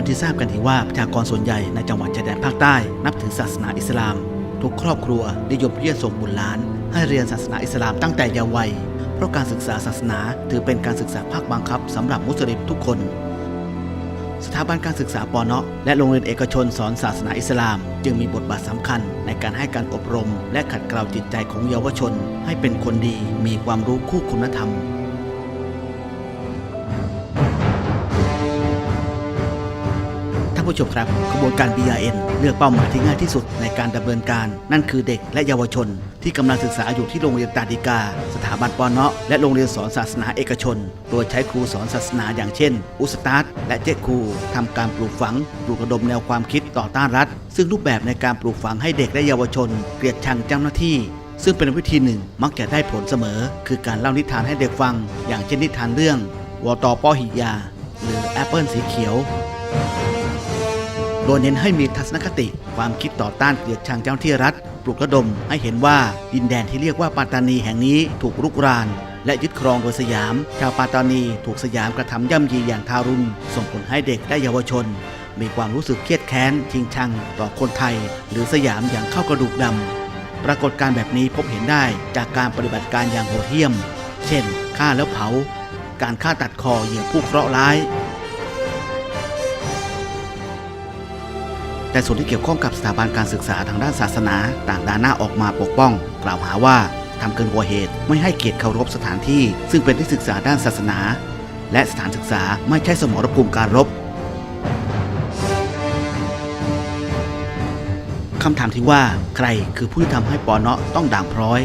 เป็นที่ทราบกันดีว่าประชากรส่วนใหญ่ในจังหวัดชายแดนภาคใต้ นับถือศาสนาอิสลาม ทุกครอบครัวนิยมที่จะส่งบุตรหลาน ให้เรียนศาสนาอิสลามตั้งแต่เยาว์วัย เพราะการศึกษาศาสนาถือเป็นการศึกษาภาคบังคับสำหรับมุสลิมทุกคน สถาบันการศึกษาปอเนาะและโรงเรียนเอกชนสอนศาสนาอิสลาม จึงมีบทบาทสำคัญในการให้การอบรม และขัดเกลาจิตใจของเยาวชน ให้เป็นคนดีมีความรู้คู่คุณธรรม ผู้ชมครับกระบวนการ BRN เลือกเป้าหมายที่ง่ายที่สุดในการดำเนินการ นั่นคือเด็กและเยาวชน ที่กำลังศึกษาอยู่ที่โรงเรียนตาดิกา สถาบันปอนเนาะและโรงเรียนสอนศาสนาเอกชน โดยใช้ครูสอนศาสนาอย่างเช่น อุสตาดและเจ๊ครูทำการปลูกฝังปลูกระดมแนวความคิดต่อต้านรัฐ ซึ่งรูปแบบในการปลูกฝังให้เด็กและเยาวชน เกลียดชังเจ้าหน้าที่ซึ่งเป็นวิธีหนึ่งมักจะได้ผลเสมอ คือการเล่านิทานให้เด็กฟัง อย่างเช่นนิทานเรื่องวอตอปอหิยา หรือแอปเปิลสีเขียว ดยเน้นให้มีทัศนคติ ความคิดต่อต้านเกลียดชังเจ้าหน้าที่รัฐ ปลุกระดมให้เห็นว่าดินแดนที่เรียกว่าปัตานีแห่งนี้ถูกรุกราน และยึดครองโดยสยาม ชาวปัตตานีถูกสยามกระทำย่ำยีอย่างทารุณ ส่งผลให้เด็กและเยาวชน มีความรู้สึกเครียดแค้นชิงชัง ต่อคนไทย หรือสยามอย่างเข้ากระดูกดำปรากฏการณ์แบบนี้พบเห็นได้จากการปฏิบัติการอย่างโหดเหี้ยม เช่นฆ่าแล้วเผา การฆ่าตัดคอเหยื่อผู้เคราะห์ร้าย แต่ส่วนที่เกี่ยวข้องกับสถาบันการศึกษาทางด้านศาสนา ต่างด่านหน้าออกมาปกป้อง กล่าวหาว่าทำเกินกว่าเหตุไม่ให้เกียรติเคารพสถานที่ ซึ่งเป็นที่ศึกษาด้านศาสนา และสถานศึกษาไม่ใช่สมรภูมิการรบคำถามที่ว่าใครคือผู้ที่ทำให้ปอเนาะต้องด่างพร้อย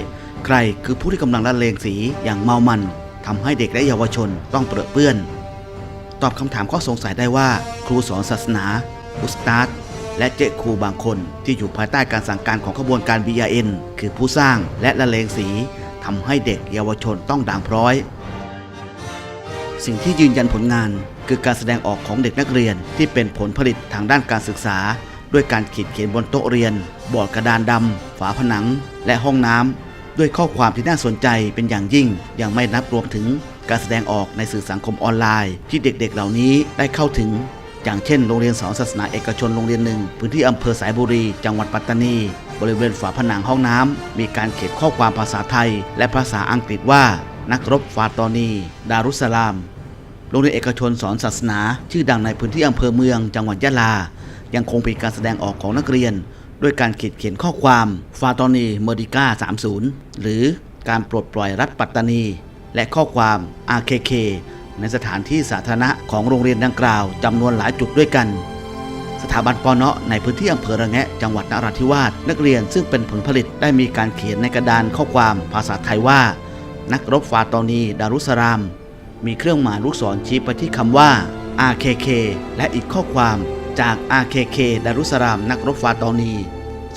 ใครคือผู้ที่กำลังละเลงสีอย่างเมามันทำให้เด็กและเยาวชนต้องเปรอะเปื้อน ตอบคำถามข้อสงสัยได้ว่า ครูสอนศาสนา อุสตาด และเจ๊ครูบางคนที่อยู่ภายใต้การสั่งการของขบวนการ BRN คือผู้สร้างและละเลงสีทำให้เด็กเยาวชนต้องด่างพร้อย สิ่งที่ยืนยันผลงานคือการแสดงออกของเด็กนักเรียนที่เป็นผลผลิตทางด้านการศึกษา ด้วยการขีดเขียนบนโต๊ะเรียน บอร์ดกระดานดำฝาผนัง และห้องน้ำด้วยข้อความที่น่าสนใจเป็นอย่างยิ่ง ยังไม่นับรวมถึงการแสดงออกในสื่อสังคมออนไลน์ ที่เด็กๆ เหล่านี้ได้เข้าถึง อย่างเช่นโรงเรียนสอนศาสนาเอกชนโรงเรียนหนึ่ง พื้นที่อำเภอสายบุรี จังหวัดปัตตานี บริเวณฝาผนังห้องน้ำมีการเขียนข้อความภาษาไทย และภาษาอังกฤษว่า นักรบฟาตอนี ดารุสลาม โรงเรียนเอกชนสอนศาสนา ชื่อดังในพื้นที่อำเภอเมือง จังหวัดยะลา ยังคงเป็นการแสดงออกของนักเรียน ด้วยการเขียนเขียนข้อความฟาตอนีเมอริก้า 30 หรือการปลดปล่อยรัฐปัตตานี และข้อความ RKK ในสถานที่สาธารณะของโรงเรียนดังกล่าวจำนวนหลายจุดด้วยกัน สถาบันปอเนาะในพื้นที่อำเภอระแงะจังหวัดนราธิวาสนักเรียนซึ่งเป็นผลผลิตได้มีการเขียนในกระดานข้อความภาษาไทยว่า นักรบฟาตอนีดารุสลาม มีเครื่องหมายลูกศรชี้ไปที่คำว่า RKK และอีกข้อความจาก RKK ดารุสลามนักรบฟาตอนี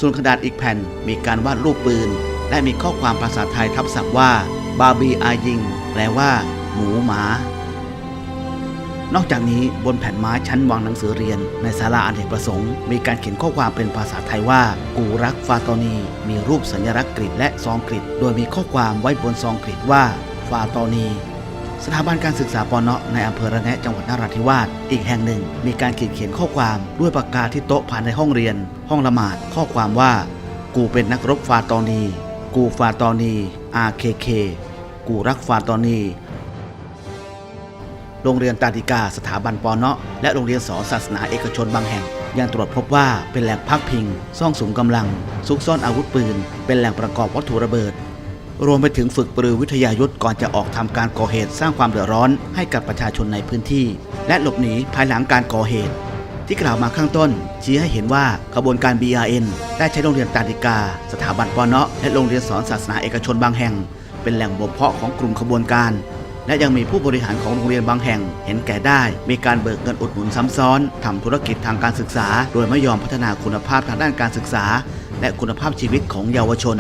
ส่วนกระดาษอีกแผ่นมีการวาดรูปปืน และมีข้อความภาษาไทยทับศัพท์ว่า บาบีอายิง แปลว่า หมูหมา นอกจากนี้บนแผ่นไม้ชั้นวางหนังสือเรียน ในศาลาอเนกประสงค์ มีการเขียนข้อความเป็นภาษาไทยว่า กูรักฟาตอนี มีรูปสัญลักษณ์กรีกและซองกรีกโดยมีข้อความไว้บนซองกรีกว่า ฟาตอนี สถาบันการศึกษาปอนเนาะในอำเภอระแงะจังหวัดนราธิวาสอีกแห่งหนึ่ง มีการเขียนเขียนข้อความด้วยปากกาที่โต๊ะภายในห้องเรียน ห้องละหมาดข้อความว่า กูเป็นนักรบฟาตอนี กูฟาตอนี RKK กูรักฟาตอนี โรงเรียนตาดิกาสถาบันปอเนาะและโรงเรียนสอนศาสนาเอกชนบางแห่ง ยังตรวจพบว่าเป็นแหล่งพักพิง ซ่องสุมกำลัง ซุกซ่อนอาวุธปืน เป็นแหล่งประกอบวัตถุระเบิด รวมไปถึงฝึกปรือวิทยายุทธก่อนจะออกทำการก่อเหตุสร้างความเดือดร้อนให้กับประชาชนในพื้นที่ และหลบหนีภายหลังการก่อเหตุ ที่กล่าวมาข้างต้น ชี้ให้เห็นว่าขบวนการ BRN ได้ใช้โรงเรียนตาดิกา สถาบันปอเนาะและโรงเรียนสอนศาสนาเอกชนบางแห่ง เป็นแหล่งบ่มเพาะของกลุ่มขบวนการ และยังมีผู้บริหารของโรงเรียนบางแห่ง เห็นแก่ได้ มีการเบิกเงินอุดหนุนซ้ำซ้อนทำธุรกิจทางการศึกษา โดยไม่ยอมพัฒนาคุณภาพทางด้านการศึกษา และคุณภาพชีวิตของเยาวชน